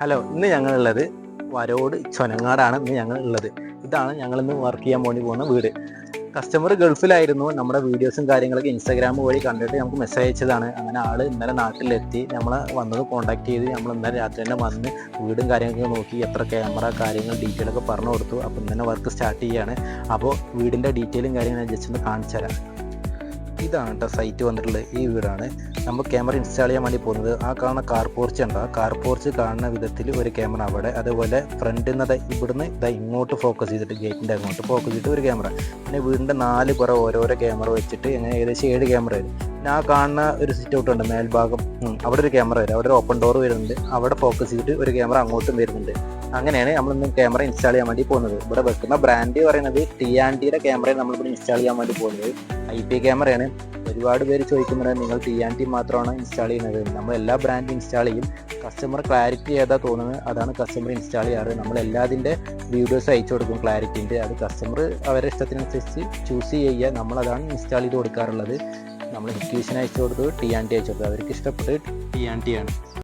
Hello ഇന്ന് ഞങ്ങളുള്ളത് വരോട് ചൊനങ്ങാടാണ് ഇന്ന് ഞങ്ങൾ ഉള്ളത് ഇതാണ് ഞങ്ങൾ ഇന്ന് വർക്ക് ചെയ്യാൻ വേണ്ടി പോകുന്ന വീട്. കസ്റ്റമർ ഗൾഫിലായിരുന്നു. നമ്മുടെ വീഡിയോസും കാര്യങ്ങളൊക്കെ ഇൻസ്റ്റാഗ്രാം വഴി കണ്ടിട്ട് നമുക്ക് മെസ്സേജ് അയച്ചതാണ്. അങ്ങനെ ആൾ ഇന്നലെ നാട്ടിലെത്തി. നമ്മളെ വന്നത് കോൺടാക്ട് ചെയ്ത് നമ്മൾ ഇന്നലെ രാത്രി തന്നെ വന്ന് വീടും കാര്യങ്ങളൊക്കെ നോക്കി എത്ര ക്യാമറ കാര്യങ്ങൾ ഡീറ്റെയിൽ ഒക്കെ പറഞ്ഞു കൊടുത്തു. അപ്പോൾ ഇന്നലെ വർക്ക് സ്റ്റാർട്ട് ചെയ്യാണ്. അപ്പോൾ വീടിന്റെ ഡീറ്റെയിലും കാര്യങ്ങളും ജസ്റ്റ് ഒന്ന് കാണിച്ചു തരാം ഇതാണ് കേട്ടോ സൈറ്റ് വന്നിട്ടുള്ള ഈ വീടാണ്. നമ്മൾ ക്യാമറ ഇൻസ്റ്റാൾ ചെയ്യാൻ വേണ്ടി പോകുന്നത്. ആ കാണുന്ന കാർ പോർച്ച് ഉണ്ടോ? ആ കാർ പോർച്ച് കാണുന്ന വിധത്തിൽ ഒരു ക്യാമറ അവിടെ. അതുപോലെ ഫ്രണ്ടിൽ നിന്ന് ഇവിടുന്ന് ഇതാ ഇങ്ങോട്ട് ഫോക്കസ് ചെയ്തിട്ട് ഗേറ്റിന്റെ അങ്ങോട്ട് ഫോക്കസ് ചെയ്തിട്ട് ഒരു ക്യാമറ പിന്നെ വീടിന്റെ നാല് പുറം ഓരോരോ ക്യാമറ വെച്ചിട്ട് ഇങ്ങനെ ഏകദേശം ഏഴ് ക്യാമറ വരും. ആ കാണുന്ന ഒരു സിറ്റ് ഔട്ട് ഉണ്ട് മേൽഭാഗം. അവിടെ ഒരു ക്യാമറ വരും. അവിടെ ഒരു ഓപ്പൺ ഡോർ വരുന്നുണ്ട്. അവിടെ ഫോക്കസ് ചെയ്തിട്ട് ഒരു ക്യാമറ അങ്ങോട്ടും വരുന്നുണ്ട്. അങ്ങനെയാണ് നമ്മൾ ഇന്ന് ക്യാമറ ഇൻസ്റ്റാൾ ചെയ്യാൻ വേണ്ടി പോകുന്നത്. ഇവിടെ വെക്കുന്ന ബ്രാൻഡ് പറയുന്നത് ടി ആൻഡ് ടിയുടെ ക്യാമറ നമ്മളിവിടെ ഇൻസ്റ്റാൾ ചെയ്യാൻ വേണ്ടി പോകുന്നത്. ഐ പി ക്യാമറയാണ് ഒരുപാട് പേര് ചോദിക്കുന്നുണ്ട് നിങ്ങൾ ടി ആൻഡ് ടി മാത്രമാണ് ഇൻസ്റ്റാൾ ചെയ്യുന്നത്? നമ്മൾ എല്ലാ ബ്രാൻഡും ഇൻസ്റ്റാൾ ചെയ്യും. കസ്റ്റമർ ക്ലാരിറ്റി ഏതാ തോന്നുന്നത്? അതാണ് കസ്റ്റമർ ഇൻസ്റ്റാൾ ചെയ്യാറ്. നമ്മൾ എല്ലാതിന്റെ വീഡിയോസ് അയച്ചു കൊടുക്കും ക്ലാരിറ്റിന്റെ അത് കസ്റ്റമർ അവരുടെ ഇഷ്ടത്തിനനുസരിച്ച് ചൂസ് ചെയ്യുക. നമ്മളതാണ് ഇൻസ്റ്റാൾ ചെയ്ത് കൊടുക്കാറുള്ളത്. നമ്മൾ ഇക്വേഷൻ അയച്ചു കൊടുത്തു ടി ആൻഡ് ടി അയച്ചു കൊടുത്തു അവർക്ക് ഇഷ്ടപ്പെട്ട് ടി ആൻഡ് ടി ആണ്.